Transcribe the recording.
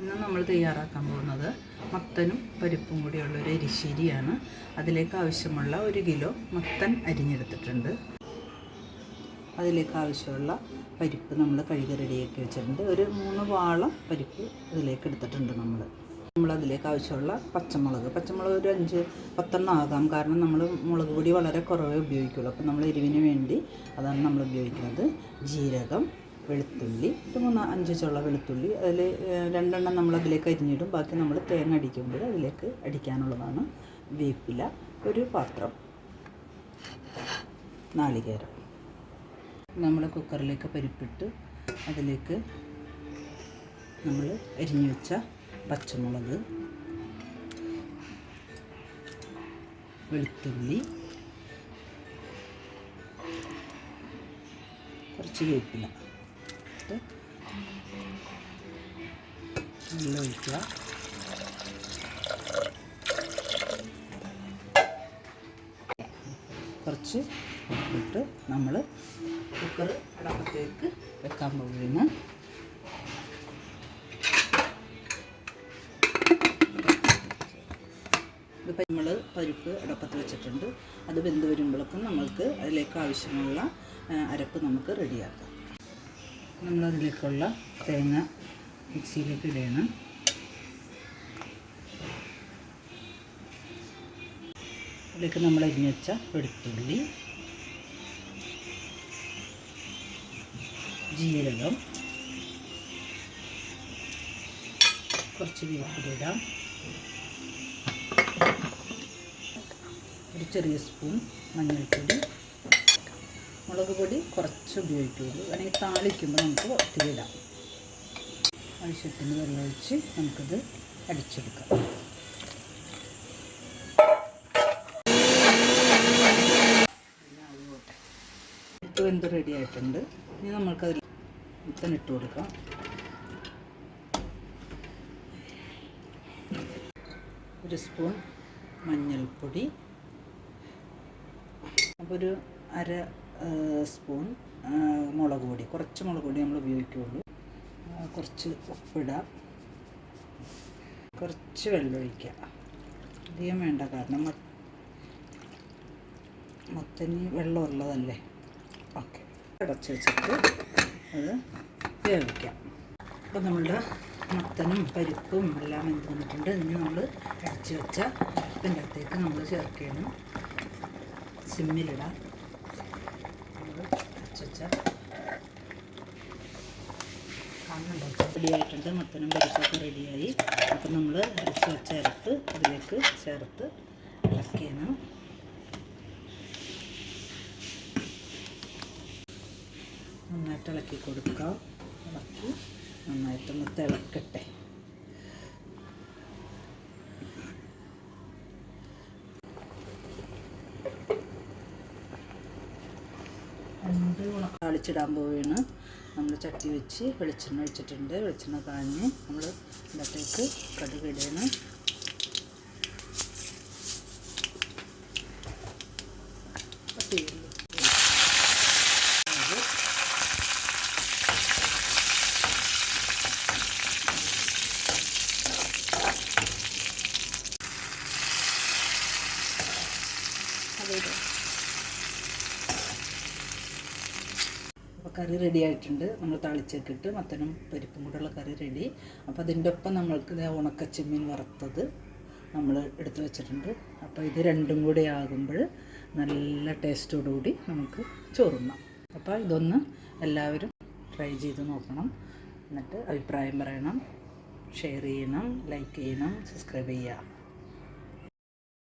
ഇന്ന് നമ്മൾ തയ്യാറാക്കാൻ പോകുന്നത് മത്തനും പരിപ്പും കൂടിയുള്ള ഒരു എരിശ്ശേരിയാണ്. അതിലേക്ക് ആവശ്യമുള്ള ഒരു കിലോ മത്തൻ അരിഞ്ഞെടുത്തിട്ടുണ്ട്. അതിലേക്ക് ആവശ്യമുള്ള പരിപ്പ് നമ്മൾ കഴുകി റെഡിയാക്കി വെച്ചിട്ടുണ്ട്. ഒരു മൂന്ന് വാളം പരിപ്പ് ഇതിലേക്ക് എടുത്തിട്ടുണ്ട് നമ്മൾ. നമ്മൾ അതിലേക്ക് ആവശ്യമുള്ള പച്ചമുളക്. പച്ചമുളക് ഒരു അഞ്ച് പത്തെണ്ണം ആകാം. കാരണം നമ്മൾ മുളക് പൊടി വളരെ കുറവേ ഉപയോഗിക്കുള്ളൂ. അപ്പോൾ നമ്മൾ എരിവിന് വേണ്ടി അതാണ് നമ്മൾ ഉപയോഗിക്കുന്നത്. ജീരകം വെളുത്തുള്ളി ഒരു മൂന്ന് അഞ്ച് ചുള്ള വെളുത്തുള്ളി അതിൽ രണ്ടെണ്ണം നമ്മൾ അതിലേക്ക് അരിഞ്ഞിടും. ബാക്കി നമ്മൾ തേങ്ങ അടിക്കുമ്പോൾ അതിലേക്ക് അടിക്കാനുള്ളതാണ് വേപ്പില ഒരു പാത്രം. നാളികേരം. നമ്മൾ കുക്കറിലേക്ക് പരിപ്പിട്ട് അതിലേക്ക് നമ്മൾ അരിഞ്ഞു വെച്ച പച്ചമുളക് വെളുത്തുള്ളി കുറച്ച് വേപ്പില. ഇട്ട് വെള്ളം ഒഴിക്കുക. കുറച്ച് ഇട്ട് നമ്മൾ കുക്കർ അടപ്പത്തേക്ക് വെക്കാൻ പോകുന്നു ഇപ്പം നമ്മൾ പരിപ്പ് അടപ്പത്ത് വെച്ചിട്ടുണ്ട്. അത് വെന്ത് വരുമ്പോഴേക്കും നമ്മൾക്ക് അതിലേക്ക് ആവശ്യമുള്ള അരപ്പ് നമുക്ക് റെഡിയാക്കാം നമ്മളതിലേക്കുള്ള തേങ്ങ മിക്സിയിലേക്ക് ഇടണം അതിലേക്ക് നമ്മൾ അരിഞ്ഞു വെച്ച വെളുത്തുള്ളി ജീരകം കുറച്ച് വീട്ടിലിടാം ഒരു ചെറിയ സ്പൂൺ മഞ്ഞൾപ്പൊടി മുളക് പൊടി കുറച്ച് ഉപയോഗിക്കുകയുള്ളൂ അല്ലെങ്കിൽ താളിക്കുമ്പോൾ നമുക്ക് ഒത്തിരി ഇടാം ആവശ്യത്തിന് വെള്ളം ഒഴിച്ച് നമുക്കിത് അടിച്ചെടുക്കാം. വെന്ത് റെഡി ആയിട്ടുണ്ട്. ഇനി നമ്മൾക്കതിൽ മുത്തൻ ഇട്ട് കൊടുക്കാം. ഒരു സ്പൂൺ മഞ്ഞൾപ്പൊടി. അപ്പോൾ ഒരു അര സ്പൂൺ മുളക് പൊടി. കുറച്ച് മുളക് പൊടി നമ്മൾ ഉപയോഗിക്കുകയുള്ളൂ കുറച്ച് ഉപ്പിടാം. കുറച്ച് വെള്ളമൊഴിക്കുക അധികം വേണ്ട കാരണം മത്തനി വെള്ളം ഉള്ളതല്ലേ? ഓക്കെ. അടച്ച് വെച്ചിട്ട് അത് വേവിക്കാം. അപ്പോൾ നമ്മളുടെ മത്തനും പരിപ്പും എല്ലാം എന്ത് വന്നിട്ടുണ്ട്. ഇനി നമ്മൾ അടച്ച് വെച്ച പരിപ്പിന്റെ അകത്തേക്ക് നമ്മൾ ചേർക്കണം. സിമ്മിലിടാം. റെഡിയായിട്ടുണ്ട്. മത്തനും പരിപ്പൊക്കെ റെഡിയായി. അപ്പം നമ്മൾ അരച്ച് ചേർത്ത് ഇതിലേക്ക് ചേർത്ത് ഇളക്കിയാണ്. നന്നായിട്ട് ഇളക്കി കൊടുക്കുക ഇളക്കി നന്നായിട്ട് തിളക്കട്ടെ രണ്ട് താളിച്ചിടാൻ പോവുകയാണ്. നമ്മൾ ചട്ടി വെച്ച് വെളിച്ചെണ്ണ വെച്ചിട്ടുണ്ട് വെളിച്ചെണ്ണ കാഞ്ഞ് നമ്മൾ ഇതിനകത്തേക്ക് കടുക് Thank അത് അതിടും അപ്പോൾ കറി റെഡി ആയിട്ടുണ്ട്. നമ്മൾ തളിച്ചൊക്കെ ഇട്ട് മത്തനും പരിപ്പും കൂടെയുള്ള കറി റെഡി അപ്പോൾ അതിന്റെ ഒപ്പം നമ്മൾക്ക് ഉണക്കച്ചെമ്മീൻ വറുത്തത് നമ്മൾ എടുത്തു വെച്ചിട്ടുണ്ട്. അപ്പോൾ ഇത് രണ്ടും കൂടി ആകുമ്പോൾ നല്ല ടേസ്റ്റോടുകൂടി നമുക്ക് ചോറുണ്ണാം. അപ്പോൾ ഇതൊന്ന് എല്ലാവരും ട്രൈ ചെയ്ത് നോക്കണം. എന്നിട്ട് അഭിപ്രായം പറയണം. ഷെയർ ചെയ്യണം. ലൈക്ക് ചെയ്യണം. സബ്സ്ക്രൈബ് ചെയ്യുക.